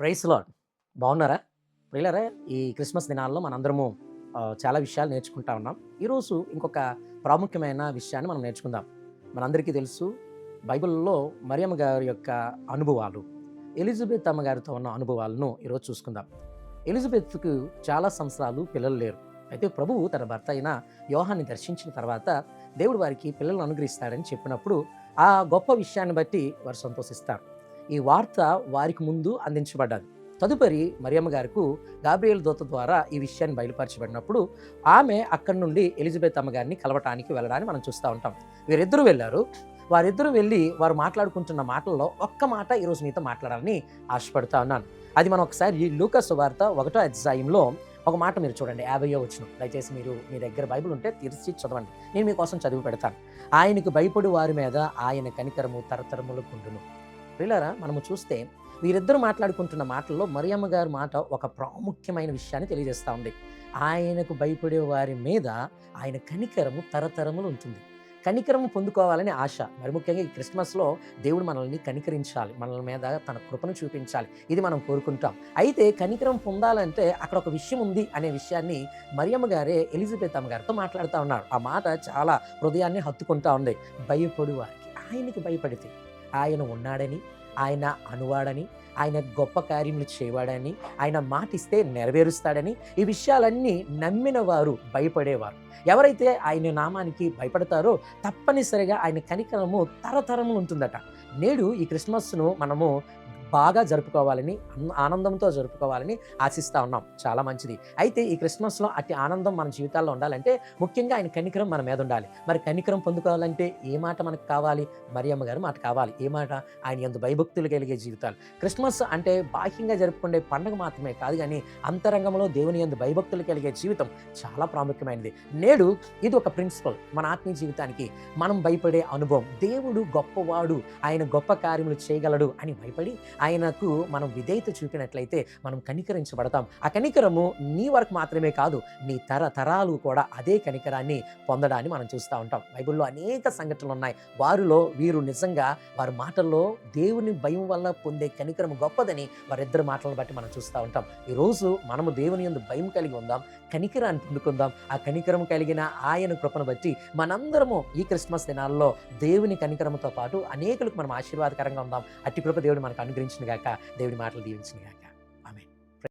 Price lord. బాగున్నారా? ప్రియులరా ఈ క్రిస్మస్ దినాల్లో మనందరము చాలా విషయాలు నేర్చుకుంటా ఉన్నాం. ఈరోజు ఇంకొక ప్రాముఖ్యమైన విషయాన్ని మనం నేర్చుకుందాం. మనందరికీ తెలుసు బైబిల్లో మరియమ్మ గారి యొక్క అనుభవాలు ఎలిజబెత్ అమ్మగారితో ఉన్న అనుభవాలను ఈరోజు చూసుకుందాం. ఎలిజబెత్కు చాలా సంవత్సరాలు పిల్లలు లేరు. అయితే ప్రభువు తన భర్త అయిన యోహాన్ని దర్శించిన తర్వాత దేవుడు వారికి పిల్లలను అనుగ్రహిస్తాడని చెప్పినప్పుడు ఆ గొప్ప విషయాన్ని బట్టి వారు సంతోషిస్తారు. ఈ వార్త వారికి ముందు అందించబడ్డది. తదుపరి మరియమ్మ గారికి గాబ్రియల్ దూత ద్వారా ఈ విషయాన్ని బయలుపరచబడినప్పుడు ఆమె అక్కడి నుండి ఎలిజబెత్ అమ్మగారిని కలవటానికి వెళ్ళడాన్ని మనం చూస్తూ ఉంటాం. వీరిద్దరూ వెళ్ళారు. వారిద్దరూ వెళ్ళి వారు మాట్లాడుకుంటున్న మాటల్లో ఒక్క మాట ఈరోజు మీతో మాట్లాడాలని ఆశపడుతా ఉన్నాను. అది మనం ఒకసారి ఈ లూకస్ వార్త ఒకటో అధ్యాయంలో ఒక మాట మీరు చూడండి. యాభయో వచ్చిన దయచేసి మీరు మీ దగ్గర బైబిల్ ఉంటే తెరిచి చదవండి. నేను మీకోసం చదివి పెడతాను. ఆయనకు భయపడి వారి మీద ఆయన కనికరము తరతరములు కుండును. పిల్లరా మనము చూస్తే వీరిద్దరు మాట్లాడుకుంటున్న మాటల్లో మరియమ్మ గారి మాట ఒక ప్రాముఖ్యమైన విషయాన్ని తెలియజేస్తూ ఉంది. ఆయనకు భయపడే వారి మీద ఆయన కనికరము తరతరములు ఉంటుంది. కనికరము పొందుకోవాలని ఆశ. మరి ముఖ్యంగా ఈ క్రిస్మస్లో దేవుడు మనల్ని కనికరించాలి. మనల మీద తన కృపను చూపించాలి. ఇది మనం కోరుకుంటాం. అయితే కనికరం పొందాలంటే అక్కడ ఒక విషయం ఉంది అనే విషయాన్ని మరియమ్మ గారే ఎలిజబెత్ అమ్మ గారితో మాట్లాడుతూ ఉన్నారు. ఆ మాట చాలా హృదయాన్ని హత్తుకుంటా ఉంది. భయపడు వారికి. ఆయనకి భయపడితే ఆయన ఉన్నాడని ఆయన అనువాడని ఆయన గొప్ప కార్యములు చేయవాడని ఆయన మాటిస్తే నెరవేరుస్తాడని ఈ విషయాలన్నీ నమ్మిన వారు భయపడేవారు. ఎవరైతే ఆయన నామానికి భయపడతారో తప్పనిసరిగా ఆయన కనికరము తరతరములు ఉంటుందట. నేడు ఈ క్రిస్మస్ను మనము బాగా జరుపుకోవాలని ఆనందంతో జరుపుకోవాలని ఆశిస్తూ ఉన్నాం. చాలా మంచిది. అయితే ఈ క్రిస్మస్లో అట్టి ఆనందం మన జీవితాల్లో ఉండాలంటే ముఖ్యంగా ఆయన కనికరం మన మీద ఉండాలి. మరి కనికరం పొందుకోవాలంటే ఏ మాట మనకు కావాలి? మరియమ్మ గారు మాట కావాలి. ఏ మాట? ఆయన ఎందు భయభక్తులు కలిగే జీవితాలు. క్రిస్మస్ అంటే బాహ్యంగా జరుపుకునే పండుగ మాత్రమే కాదు కానీ అంతరంగంలో దేవుని ఎందు భయభక్తులు కలిగే జీవితం చాలా ప్రాముఖ్యమైనది. నేడు ఇది ఒక ప్రిన్సిపల్ మన ఆత్మీయ జీవితానికి. మనం భయపడే అనుభవం. దేవుడు గొప్పవాడు. ఆయన గొప్ప కార్యములు చేయగలడు అని భయపడి ఆయనకు మనం విధేయత చూపినట్లయితే మనం కనికరించబడతాం. ఆ కనికరము నీ వరకు మాత్రమే కాదు నీ తరతరాలు కూడా అదే కనికరాన్ని పొందడాన్ని మనం చూస్తూ ఉంటాం. బైబిల్లో అనేక సంఘటనలు ఉన్నాయి. వారిలో వీరు నిజంగా వారి మాటల్లో దేవుని భయం వల్ల పొందే కనికరం గొప్పదని వారిద్దరు మాటలను బట్టి మనం చూస్తూ ఉంటాం. ఈరోజు మనము దేవుని యందు భయం కలిగి ఉందాం కనికరాన్ని పొందుకుందాం. ఆ కనికరం కలిగిన ఆయన కృపను బట్టి మనందరము ఈ క్రిస్మస్ దినాల్లో దేవుని కనికరంతో పాటు అనేకులకు మనం ఆశీర్వాదకరంగా ఉందాం. అట్టి కృప దేవుడు మనకు అనుగ్రహించి దీవించినగాక. దేవుడి మాటలు దీవించినగాక.